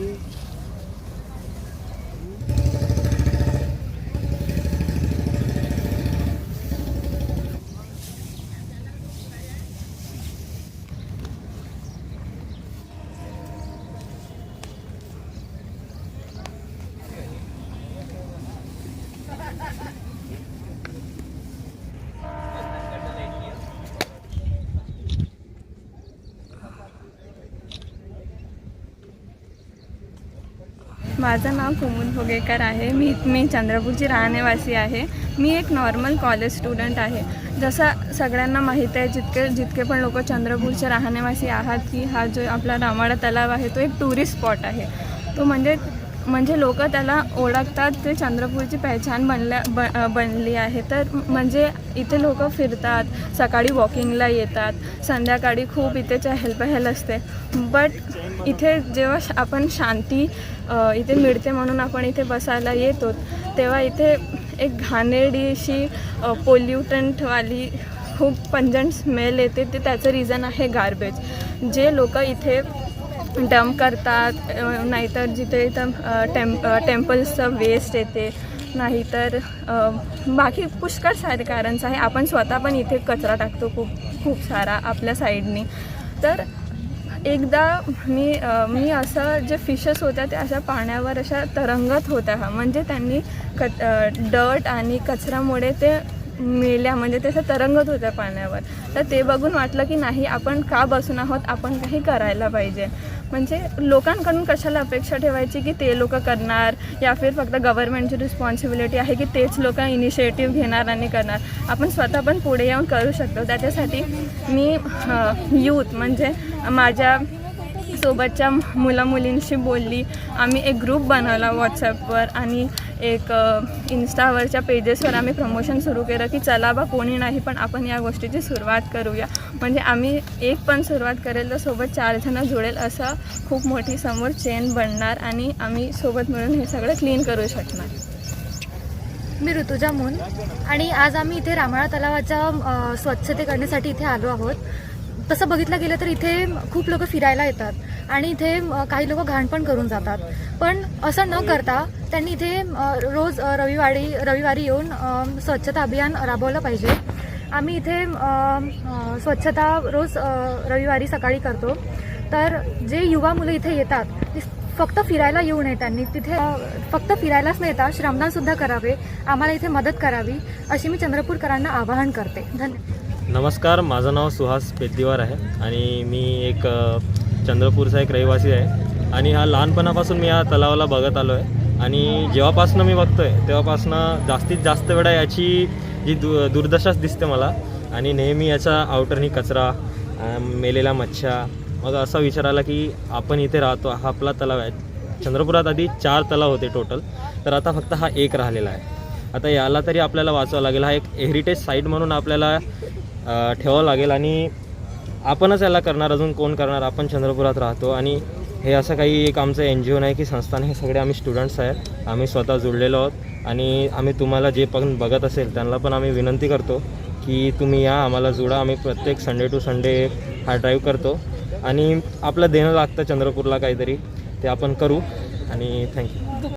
Ha ha ha! माझं नाव कुमुद भोगेकर आहे. मी मी चंद्रपूरची राहणेवासी आहे. मी एक नॉर्मल कॉलेज स्टुडंट आहे. जसं सगळ्यांना माहीत आहे जितके जितके पण लोक चंद्रपूरचे राहणेवासी आहात की हा जो आपला रामाडा तलाव आहे तो एक टुरिस्ट स्पॉट आहे. तो म्हणजे म्हणजे लोक त्याला ओळखतात ते चंद्रपूरची पहचान बनल्या ब बनली आहे. तर म्हणजे इथे लोक फिरतात सकाळी वॉकिंगला येतात संध्याकाळी खूप इथे चहल पहल असते. बट इथे जेव्हा श- आपण शांती इथे मिळते म्हणून आपण इथे बसायला येतो तेव्हा इथे एक घाणेरडीशी पोल्युटंटवाली खूप पंजंट स्मेल येते. ते त्याचं रिझन आहे गार्बेज जे लोक इथे डम्प करतात नाहीतर जिथे इथं टेम्प टेम्पल्सचं वेस्ट येते नाहीतर बाकी पुष्कळ सारे कारणांचं आहे. आपण स्वतः पण इथे कचरा टाकतो खूप खूप सारा आपल्या साईडनी तर एकदा मी मी असं जे फिशेस होत्या त्या अशा पाण्यावर अशा तरंगत होत्या. म्हणजे त्यांनी क डट आणि कचऱ्यामुळे ते मेल्या म्हणजे त्याचं तरंगत होत्या पाण्यावर. तर ते बघून वाटलं की नाही आपण का बसून आहोत? आपण काही करायला पाहिजे. म्हणजे लोकांकडून कशाला अपेक्षा ठेवायची की ते लोक करणार? या फिर फक्त गव्हर्नमेंटची रिस्पॉन्सिबिलिटी आहे की तेच लोक इनिशिएटिव्ह घेणार आणि करणार. आपण स्वतः पण पुढे येऊन करू शकतो. त्याच्यासाठी मी यूथ म्हणजे माझ्या सोबतच्या मुलामुलींशी बोलली. आम्ही एक ग्रुप बनवला व्हॉट्सॲपवर आणि एक इन्स्टावरच्या पेजेसवर आम्ही प्रमोशन सुरू केलं की चला बा कोणी नाही पण आपण या गोष्टीची सुरुवात करूया. म्हणजे आम्ही एक पण सुरुवात करेल तर सोबत चार जणं जुळेल असं खूप मोठी समोर चेन बनणार आणि आम्ही सोबत मिळून हे सगळं क्लीन करू शकणार. मी ऋतुजा मून. आणि आज आम्ही इथे रामाळा तलावाच्या स्वच्छते करण्यासाठी इथे आलो आहोत. तसं बघितलं गेलं तर इथे खूप लोक फिरायला येतात आणि इथे काही लोक घाण पण करून जातात. पण असं न करता त्यांनी इथे रोज रविवारी रविवारी येऊन स्वच्छता अभियान राबवलं पाहिजे. आम्ही इथे स्वच्छता रोज रविवारी सकाळी करतो. तर जे युवा मुलं इथे येतात फक्त फिरायला येऊ नये त्यांनी. तिथे फक्त फिरायलाच नाही येतात श्रमदान सुद्धा करावे. आम्हाला इथे मदत करावी अशी मी चंद्रपूरकरांना आवाहन करते. धन्यवाद नमस्कार माझं नाव सुहास पेद्दीवार आहे आणि मी एक चंद्रपूरचा एक रहिवासी आहे. आणि हा लहानपणापासून मी या तलावाला बघत आलो आहे. आणि जेव्हापासनं मी बघतो आहे तेव्हापासनं जास्तीत जास्त वेळा याची जी दु दुर्दशाच दिसते मला. आणि नेहमी याचा आउटरनी कचरा मेलेला मच्छा. मच्छ्या मग असा विचार आला की आपण इथे राहतो हा आपला तलाव आहे. चंद्रपुरात आधी चार तलाव होते टोटल तर आता फक्त हा एक राहिलेला आहे. आता याला तरी आपल्याला वाचवावं लागेल. हा एक हेरिटेज साईट म्हणून आपल्याला ठेवावं लागेल आणि आपणच याला करणार अजून कोण करणार? आपण चंद्रपुरात राहतो आणि हे असं काही एक आमचं एन जी ओ नाही की संस्थान हे सगळे आम्ही स्टुडंट्स आहेत. आम्ही स्वतः जुळलेलो आहोत. आणि आम्ही तुम्हाला जे पण बघत असेल त्यांना पण आम्ही विनंती करतो की तुम्ही या आम्हाला जुळा. आम्ही प्रत्येक संडे टू संडे हा ड्राईव्ह करतो. आणि आपलं देणं लागतं चंद्रपूरला काहीतरी ते आपण करू. आणि थँक्यू